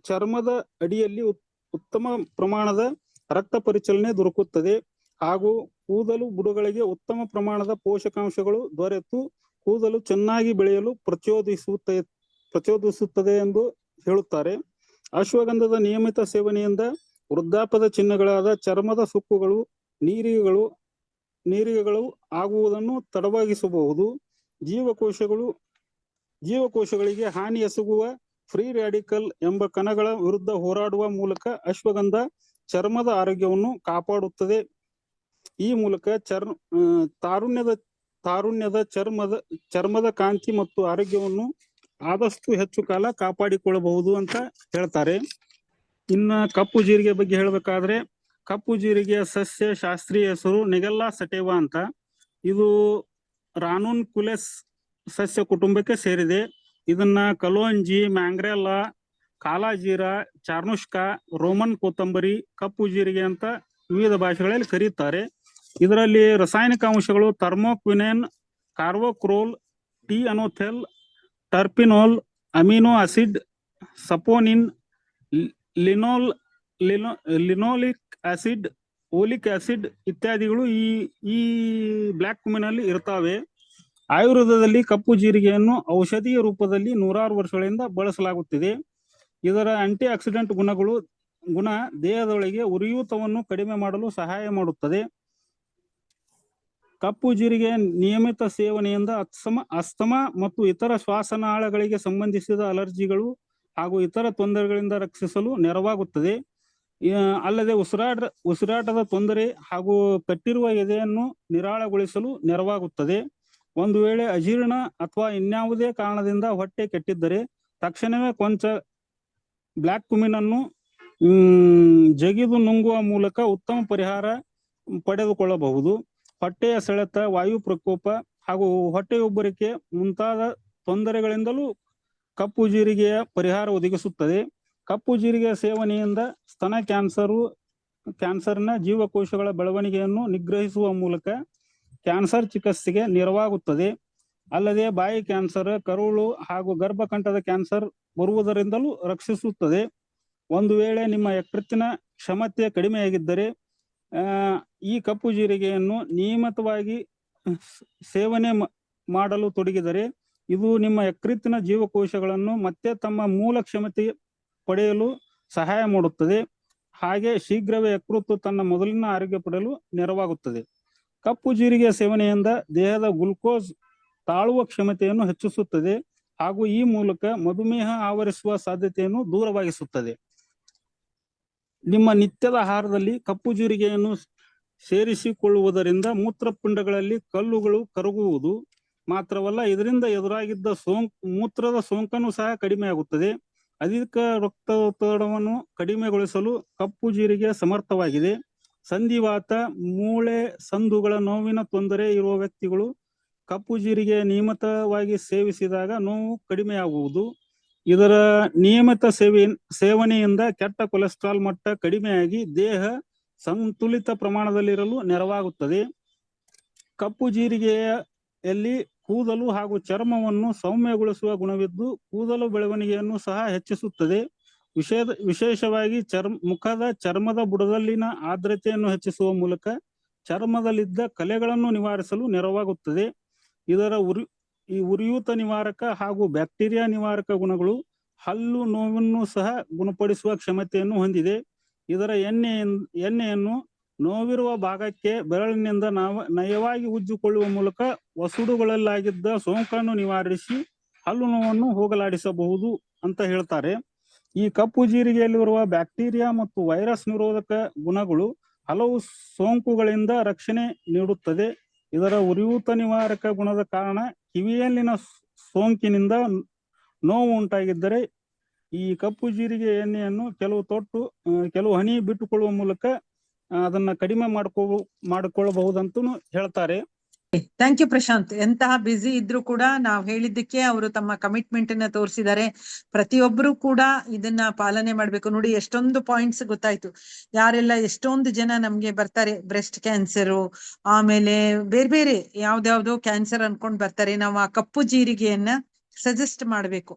ಚರ್ಮದ ಅಡಿಯಲ್ಲಿ ಉತ್- ಉತ್ತಮ ಪ್ರಮಾಣದ ರಕ್ತ ಪರಿಚಲನೆ ದೊರಕುತ್ತದೆ. ಹಾಗೂ ಕೂದಲು ಬುಡಗಳಿಗೆ ಉತ್ತಮ ಪ್ರಮಾಣದ ಪೋಷಕಾಂಶಗಳು ದೊರೆತು ಕೂದಲು ಚೆನ್ನಾಗಿ ಬೆಳೆಯಲು ಪ್ರಚೋದಿಸುತ್ತೆ ಪ್ರಚೋದಿಸುತ್ತದೆ ಎಂದು ಹೇಳುತ್ತಾರೆ. ಅಶ್ವಗಂಧದ ನಿಯಮಿತ ಸೇವನೆಯಿಂದ ವೃದ್ಧಾಪದ ಚಿಹ್ನೆಗಳಾದ ಚರ್ಮದ ಸುಕ್ಕುಗಳು, ನೀರಿಗೆಗಳು ನೀರಿಗೆಗಳು ಆಗುವುದನ್ನು ತಡವಾಗಿಸಬಹುದು. ಜೀವಕೋಶಗಳು, ಜೀವಕೋಶಗಳಿಗೆ ಹಾನಿ ಎಸಗುವ ಫ್ರೀ ರ್ಯಾಡಿಕಲ್ ಎಂಬ ಕಣಗಳ ವಿರುದ್ಧ ಹೋರಾಡುವ ಮೂಲಕ ಅಶ್ವಗಂಧ ಚರ್ಮದ ಆರೋಗ್ಯವನ್ನು ಕಾಪಾಡುತ್ತದೆ. ಈ ಮೂಲಕ ಚರ್ಮ ತಾರುಣ್ಯದ ತಾರುಣ್ಯದ ಚರ್ಮದ ಚರ್ಮದ ಕಾಂತಿ ಮತ್ತು ಆರೋಗ್ಯವನ್ನು ಆದಷ್ಟು ಹೆಚ್ಚು ಕಾಲ ಕಾಪಾಡಿಕೊಳ್ಳಬಹುದು ಅಂತ ಹೇಳ್ತಾರೆ. ಇನ್ನ ಕಪ್ಪು ಜೀರಿಗೆ ಬಗ್ಗೆ ಹೇಳ್ಬೇಕಾದ್ರೆ, ಕಪ್ಪು ಜೀರಿಗೆಯ ಸಸ್ಯ ಶಾಸ್ತ್ರೀಯ ಹೆಸರು ನೆಗೆಲ್ಲಾ ಸಟೇವ ಅಂತ. ಇದು ರಾನೂನ್ ಕುಲೆಸ್ ಸಸ್ಯ ಕುಟುಂಬಕ್ಕೆ ಸೇರಿದೆ. ಇದನ್ನ ಕಲೋಂಜಿ ಮ್ಯಾಂಗ್ರೆಲ್ಲಾ ಕಾಲಾಜೀರ, ಚಾರ್ನುಷ್ಕ, ರೋಮನ್ ಕೊತ್ತಂಬರಿ, ಕಪ್ಪು ಜೀರಿಗೆ ಅಂತ ವಿವಿಧ ಭಾಷೆಗಳಲ್ಲಿ ಕರೀತಾರೆ. ಇದರಲ್ಲಿ ರಾಸಾಯನಿಕ ಅಂಶಗಳು thymoquinone, carvacrol, T anethole, terpineol, amino acid, saponin linalool, lino, linoleic acid, oleic acid ಇತ್ಯಾದಿಗಳು ಈ ಈ ಬ್ಲ್ಯಾಕ್ ಕುಮಿನಲ್ಲಿ ಇರ್ತಾವೆ. ಆಯುರ್ವೇದದಲ್ಲಿ ಕಪ್ಪು ಜೀರಿಗೆಯನ್ನು ಔಷಧೀಯ ರೂಪದಲ್ಲಿ ನೂರಾರು ವರ್ಷಗಳಿಂದ ಬಳಸಲಾಗುತ್ತಿದೆ. ಇದರ ಆಂಟಿ ಆಕ್ಸಿಡೆಂಟ್ ಗುಣಗಳು, ಗುಣ ದೇಹದೊಳಗೆ ಉರಿಯೂತವನ್ನು ಕಡಿಮೆ ಮಾಡಲು ಸಹಾಯ ಮಾಡುತ್ತದೆ. ಕಪ್ಪು ಜೀರಿಗೆ ನಿಯಮಿತ ಸೇವನೆಯಿಂದ ಅಸ್ತಮ ಅಸ್ತಮ ಮತ್ತು ಇತರ ಶ್ವಾಸನಾಳಗಳಿಗೆ ಸಂಬಂಧಿಸಿದ ಅಲರ್ಜಿಗಳು ಹಾಗೂ ಇತರ ತೊಂದರೆಗಳಿಂದ ರಕ್ಷಿಸಲು ನೆರವಾಗುತ್ತದೆ. ಅಲ್ಲದೆ ಉಸಿರಾಟ, ಉಸಿರಾಟದ ತೊಂದರೆ ಹಾಗೂ ಕಟ್ಟಿರುವ ಎದೆಯನ್ನು ನಿರಾಳಗೊಳಿಸಲು ನೆರವಾಗುತ್ತದೆ. ಒಂದು ವೇಳೆ ಅಜೀರ್ಣ ಅಥವಾ ಇನ್ಯಾವುದೇ ಕಾರಣದಿಂದ ಹೊಟ್ಟೆ ಕೆಟ್ಟಿದ್ದರೆ ತಕ್ಷಣವೇ ಕೊಂಚ ಬ್ಲ್ಯಾಕ್ ಕುಮಿನನ್ನು ಜಗಿದು ನುಂಗುವ ಮೂಲಕ ಉತ್ತಮ ಪರಿಹಾರ ಪಡೆದುಕೊಳ್ಳಬಹುದು. ಹೊಟ್ಟೆಯ ಸೆಳೆತ, ವಾಯು ಪ್ರಕೋಪ ಹಾಗೂ ಹೊಟ್ಟೆಯುಬ್ಬರಿಕೆ ಮುಂತಾದ ತೊಂದರೆಗಳಿಂದಲೂ ಕಪ್ಪು ಜೀರಿಗೆಯ ಪರಿಹಾರ ಒದಗಿಸುತ್ತದೆ. ಕಪ್ಪು ಜೀರಿಗೆಯ ಸೇವನೆಯಿಂದ ಸ್ತನ ಕ್ಯಾನ್ಸರು, ಕ್ಯಾನ್ಸರ್ನ ಜೀವಕೋಶಗಳ ಬೆಳವಣಿಗೆಯನ್ನು ನಿಗ್ರಹಿಸುವ ಮೂಲಕ ಕ್ಯಾನ್ಸರ್ ಚಿಕಿತ್ಸೆಗೆ ನೆರವಾಗುತ್ತದೆ. ಅಲ್ಲದೆ ಬಾಯಿ ಕ್ಯಾನ್ಸರ್, ಕರುಳು ಹಾಗೂ ಗರ್ಭಕಂಠದ ಕ್ಯಾನ್ಸರ್ ಬರುವುದರಿಂದಲೂ ರಕ್ಷಿಸುತ್ತದೆ. ಒಂದು ವೇಳೆ ನಿಮ್ಮ ಯಕೃತ್ತಿನ ಕ್ಷಮತೆ ಕಡಿಮೆಯಾಗಿದ್ದರೆ ಈ ಕಪ್ಪು ಜೀರಿಗೆಯನ್ನು ನಿಯಮಿತವಾಗಿ ಸೇವನೆ ಮಾಡಲು ತೊಡಗಿದರೆ ಇದು ನಿಮ್ಮ ಯಕೃತ್ತಿನ ಜೀವಕೋಶಗಳನ್ನು ಮತ್ತೆ ತಮ್ಮ ಮೂಲ ಕ್ಷಮತೆ ಪಡೆಯಲು ಸಹಾಯ ಮಾಡುತ್ತದೆ. ಹಾಗೆ ಶೀಘ್ರವೇ ಯಕೃತ್ತು ತನ್ನ ಮೊದಲಿನ ಆರೋಗ್ಯ ಪಡೆಯಲು ನೆರವಾಗುತ್ತದೆ. ಕಪ್ಪು ಜೀರಿಗೆ ಸೇವನೆಯಿಂದ ದೇಹದ ಗ್ಲುಕೋಸ್ ತಾಳುವ ಕ್ಷಮತೆಯನ್ನು ಹೆಚ್ಚಿಸುತ್ತದೆ ಹಾಗೂ ಈ ಮೂಲಕ ಮಧುಮೇಹ ಆವರಿಸುವ ಸಾಧ್ಯತೆಯನ್ನು ದೂರವಾಗಿಸುತ್ತದೆ. ನಿಮ್ಮ ನಿತ್ಯದ ಆಹಾರದಲ್ಲಿ ಕಪ್ಪು ಜೀರಿಗೆಯನ್ನು ಸೇರಿಸಿಕೊಳ್ಳುವುದರಿಂದ ಮೂತ್ರಪಿಂಡಗಳಲ್ಲಿ ಕಲ್ಲುಗಳು ಕರಗುವುದು ಮಾತ್ರವಲ್ಲ, ಇದರಿಂದ ಎದುರಾಗಿದ್ದ ಸೋಂಕ್, ಮೂತ್ರದ ಸೋಂಕನ್ನು ಸಹ ಕಡಿಮೆ ಆಗುತ್ತದೆ. ಅಧಿಕ ರಕ್ತದೊತ್ತಡವನ್ನು ಕಡಿಮೆಗೊಳಿಸಲು ಕಪ್ಪು ಜೀರಿಗೆ ಸಮರ್ಥವಾಗಿದೆ. ಸಂಧಿವಾತ, ಮೂಳೆ, ಸಂದುಗಳ ನೋವಿನ ತೊಂದರೆ ಇರುವ ವ್ಯಕ್ತಿಗಳು ಕಪ್ಪು ಜೀರಿಗೆ ನಿಯಮಿತವಾಗಿ ಸೇವಿಸಿದಾಗ ನೋವು ಕಡಿಮೆಯಾಗುವುದು. ಇದರ ನಿಯಮಿತ ಸೇವೆ, ಸೇವನೆಯಿಂದ ಕೆಟ್ಟ ಕೊಲೆಸ್ಟ್ರಾಲ್ ಮಟ್ಟ ಕಡಿಮೆಯಾಗಿ ದೇಹ ಸಂತುಲಿತ ಪ್ರಮಾಣದಲ್ಲಿರಲು ನೆರವಾಗುತ್ತದೆ. ಕಪ್ಪು ಜೀರಿಗೆಯಲ್ಲಿ ಕೂದಲು ಹಾಗೂ ಚರ್ಮವನ್ನು ಸೌಮ್ಯಗೊಳಿಸುವ ಗುಣವಿದ್ದು ಕೂದಲು ಬೆಳವಣಿಗೆಯನ್ನು ಸಹ ಹೆಚ್ಚಿಸುತ್ತದೆ. ವಿಶೇ ವಿಶೇಷವಾಗಿ ಚರ್ಮ, ಮುಖದ ಚರ್ಮದ ಬುಡದಲ್ಲಿನ ಆರ್ದ್ರತೆಯನ್ನು ಹೆಚ್ಚಿಸುವ ಮೂಲಕ ಚರ್ಮದಲ್ಲಿದ್ದ ಕಲೆಗಳನ್ನು ನಿವಾರಿಸಲು ನೆರವಾಗುತ್ತದೆ. ಇದರ ಉರಿ, ಈ ಉರಿಯೂತ ನಿವಾರಕ ಹಾಗೂ ಬ್ಯಾಕ್ಟೀರಿಯಾ ನಿವಾರಕ ಗುಣಗಳು ಹಲ್ಲು ನೋವನ್ನು ಸಹ ಗುಣಪಡಿಸುವ ಕ್ಷಮತೆಯನ್ನು ಹೊಂದಿದೆ. ಇದರ ಎಣ್ಣೆ ಎಣ್ಣೆಯನ್ನು ನೋವಿರುವ ಭಾಗಕ್ಕೆ ಬೆರಳಿನಿಂದ ನಾವು, ನಯವಾಗಿ ಉಜ್ಜಿಕೊಳ್ಳುವ ಮೂಲಕ ವಸುಡುಗಳಲ್ಲಾಗಿದ್ದ ಸೋಂಕನ್ನು ನಿವಾರಿಸಿ ಹಲ್ಲು ನೋವನ್ನು ಹೋಗಲಾಡಿಸಬಹುದು ಅಂತ ಹೇಳ್ತಾರೆ. ಈ ಕಪ್ಪು ಜೀರಿಗೆಯಲ್ಲಿರುವ ಬ್ಯಾಕ್ಟೀರಿಯಾ ಮತ್ತು ವೈರಸ್ ನಿರೋಧಕ ಗುಣಗಳು ಹಲವು ಸೋಂಕುಗಳಿಂದ ರಕ್ಷಣೆ ನೀಡುತ್ತದೆ. ಇದರ ಉರಿಯೂತ ನಿವಾರಕ ಗುಣದ ಕಾರಣ ಕಿವಿಯಲ್ಲಿನ ಸೋಂಕಿನಿಂದ ನೋವು ಉಂಟಾಗಿದ್ದರೆ ಈ ಕಪ್ಪು ಜೀರಿಗೆ ಎಣ್ಣೆಯನ್ನು ಕೆಲವು ತೊಟ್ಟು ಕೆಲವು ಹನಿ ಬಿಟ್ಟುಕೊಳ್ಳುವ ಮೂಲಕ ಅದನ್ನ ಕಡಿಮೆ ಮಾಡ್ಕೋ ಮಾಡಿಕೊಳ್ಳಬಹುದಂತೂ ಹೇಳ್ತಾರೆ. ಥ್ಯಾಂಕ್ ಯು ಪ್ರಶಾಂತ್ ಎಂತಹ ಬ್ಯುಸಿ ಇದ್ರು ಕೂಡ ನಾವ್ ಹೇಳಿದ್ದಕ್ಕೆ ಅವರು ತಮ್ಮ ಕಮಿಟ್ಮೆಂಟ್ ಅನ್ನ ತೋರಿಸಿದ್ದಾರೆ. ಪ್ರತಿಯೊಬ್ಬರು ಕೂಡ ಇದನ್ನ ಪಾಲನೆ ಮಾಡ್ಬೇಕು. ನೋಡಿ, ಎಷ್ಟೊಂದು ಪಾಯಿಂಟ್ಸ್ ಗೊತ್ತಾಯ್ತು. ಯಾರೆಲ್ಲ ಎಷ್ಟೊಂದು ಜನ ನಮ್ಗೆ ಬರ್ತಾರೆ. ಬ್ರೆಸ್ಟ್ ಕ್ಯಾನ್ಸರು ಆಮೇಲೆ ಬೇರೆ ಬೇರೆ ಯಾವ್ದಾವ್ದು ಕ್ಯಾನ್ಸರ್ ಅನ್ಕೊಂಡ್ ಬರ್ತಾರೆ. ನಾವು ಆ ಕಪ್ಪು ಜೀರಿಗೆಯನ್ನ ಸಜೆಸ್ಟ್ ಮಾಡ್ಬೇಕು.